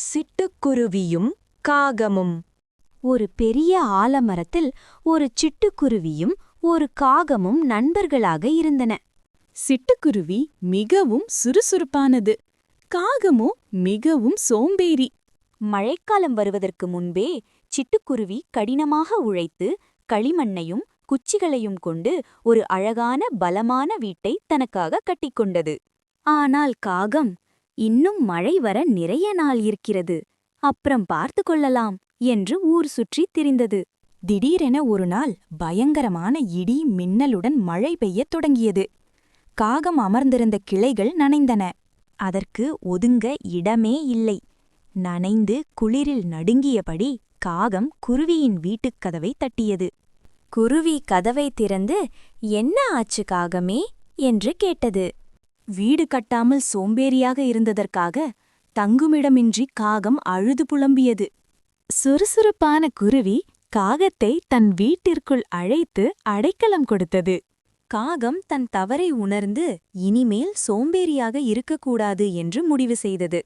சிட்டுக்குருவியும் காகமும். ஒரு பெரிய ஆலமரத்தில் ஒரு சிட்டுக்குருவியும் ஒரு காகமும் நண்பர்களாக இருந்தன. சிட்டுக்குருவி மிகவும் சுறுசுறுப்பானது. காகமோ மிகவும் சோம்பேறி. மழைக்காலம் வருவதற்கு முன்பே சிட்டுக்குருவி கடினமாக உழைத்து களிமண்ணையும் குச்சிகளையும் கொண்டு ஒரு அழகான பலமான வீட்டை தனக்காக கட்டிக்கொண்டது ஆனால் காகம் இன்னும் மழை வர நிறைய நாள் இருக்கிறது. அப்புறம் பார்த்து கொள்ளலாம் என்று ஊர் சுற்றித் திரிந்தது. திடீரென ஒரு நாள் பயங்கரமான இடி மின்னலுடன் மழை பெய்யத் தொடங்கியது. காகம் அமர்ந்திருந்த கிளைகள் நனைந்தன. அதற்கு ஒதுங்க இடமே இல்லை. நனைந்து குளிரில் நடுங்கியபடி காகம் குருவியின் வீட்டுக் கதவை தட்டியது. குருவி கதவை திறந்து என்ன ஆச்சு காகமே? என்று கேட்டது. வீடு கட்டாமல் சோம்பேறியாக இருந்ததற்காக தங்குமிடமின்றி காகம் அழுது புலம்பியது. சுறுசுறுப்பான குருவி காகத்தை தன் வீட்டிற்குள் அழைத்து அடைக்கலம் கொடுத்தது. காகம் தன் தவறை உணர்ந்து இனிமேல் சோம்பேறியாக இருக்கக்கூடாது என்று முடிவு செய்தது.